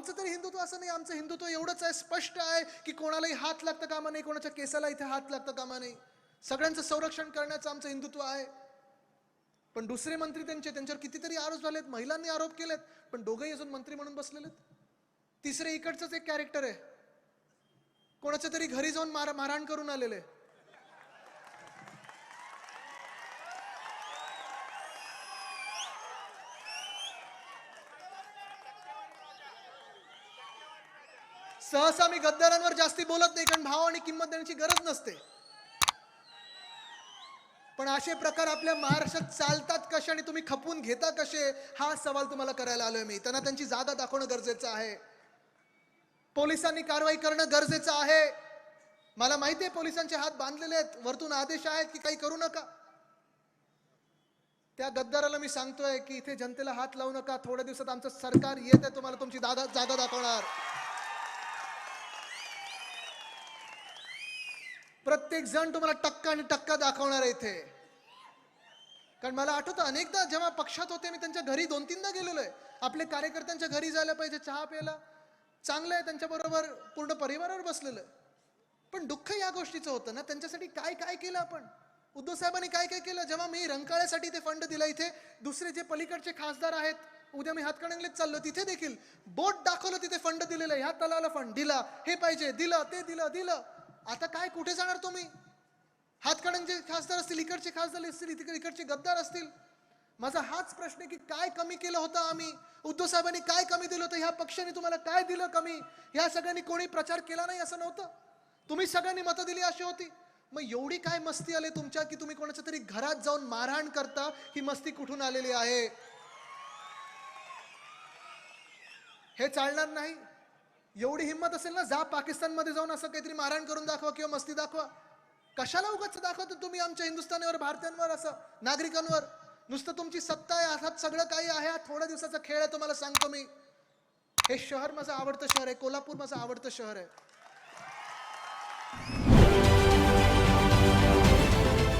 आमचं तरी हिंदुत्व असं नाही आमचं हिंदुत्व एवढंच आहे स्पष्ट आहे की कोणालाही हात लागतं कामा नाही कोणाच्या केसाला इथे हात लागतं कामा नाही. सगळ्यांचं संरक्षण करण्याचं आमचं हिंदुत्व आहे. पण दुसरे मंत्री त्यांचे त्यांच्यावर कितीतरी आरोप झालेत महिलांनी आरोप केलेत पण दोघंही अजून मंत्री म्हणून बसलेले तिसरे इकडचंच एक कॅरेक्टर आहे. कोणाच्या तरी घरी जाऊन मार मारहाण करून आलेले. सहसा मी गद्दारांवर जास्ती बोलत नाही कारण भाव आणि किंमत देण्याची गरज नसते. पण असे प्रकार आपल्या महाराष्ट्रात चालतात कसे आणि तुम्ही खपवून घेता कसे हा सवाल तुम्हाला करायला आलोय मी. त्यांना त्यांची जागा दाखवणं गरजेचं आहे. पोलिसांनी कारवाई करणं गरजेचं आहे. मला माहिती आहे पोलिसांचे हात बांधलेले आहेत वरतून आदेश आहेत की काही करू नका. त्या गद्दाराला मी सांगतोय की इथे जनतेला हात लावू नका थोड्या दिवसात आमचं सरकार येत आहे तुम्हाला तुमची दादा जागा दाखवणार. प्रत्येक जण तुम्हाला टक्का आणि टक्का दाखवणार आहे इथे. कारण मला आठवतं अनेकदा जेव्हा पक्षात होते मी त्यांच्या घरी दोन तीनदा गेलेलो आहे आपले कार्यकर्त्यांच्या घरी जायला पाहिजे चहा प्यायला. चांगलं आहे त्यांच्याबरोबर पूर्ण परिवारावर बसलेलं. आहे पण दुःख या गोष्टीचं होतं ना त्यांच्यासाठी काय काय केलं आपण? उद्धव साहेबांनी काय काय केलं? जेव्हा मी रंकाळ्यासाठी ते फंड दिला इथे दुसरे जे पलीकडचे खासदार आहेत उद्या मी हातकणंगलेत चाललो तिथे देखील बोट दाखवलं तिथे फंड दिलेलं ह्या तलाला फंड दिला हे पाहिजे दिलं ते दिलं दिलं. आता काय कुठे जाणार तुम्ही? हातकणंगचे खासदार असतील इकडचे खासदार असतील इकडे इकडचे गद्दार असतील. माझा हाच प्रश्न आहे की काय कमी केलं होतं आम्ही? उद्धव साहेबांनी काय कमी दिलं होतं? ह्या पक्षाने तुम्हाला काय दिलं कमी? ह्या सगळ्यांनी कोणी प्रचार केला नाही असं नव्हतं? तुम्ही सगळ्यांनी मतं दिली अशी होती. मग एवढी काय मस्ती आली तुमच्या की तुम्ही कोणाच्या तरी घरात जाऊन मारहाण करता? ही मस्ती कुठून आलेली आहे? हे चालणार नाही. एवढी हिंमत असेल ना जा पाकिस्तानमध्ये जाऊन असं काहीतरी मारहाण करून दाखवा किंवा मस्ती दाखवा. कशाला उगाच दाखवतो तुम्ही आमच्या हिंदुस्थानीवर भारतीयांवर असं नागरिकांवर? नुसतं तुमची सत्ता आहे हातात सगळं काही आहे हा थोड्या दिवसाचा खेळ आहे तुम्हाला सांगतो मी. हे शहर माझं आवडतं शहर आहे कोल्हापूर माझं आवडतं शहर आहे.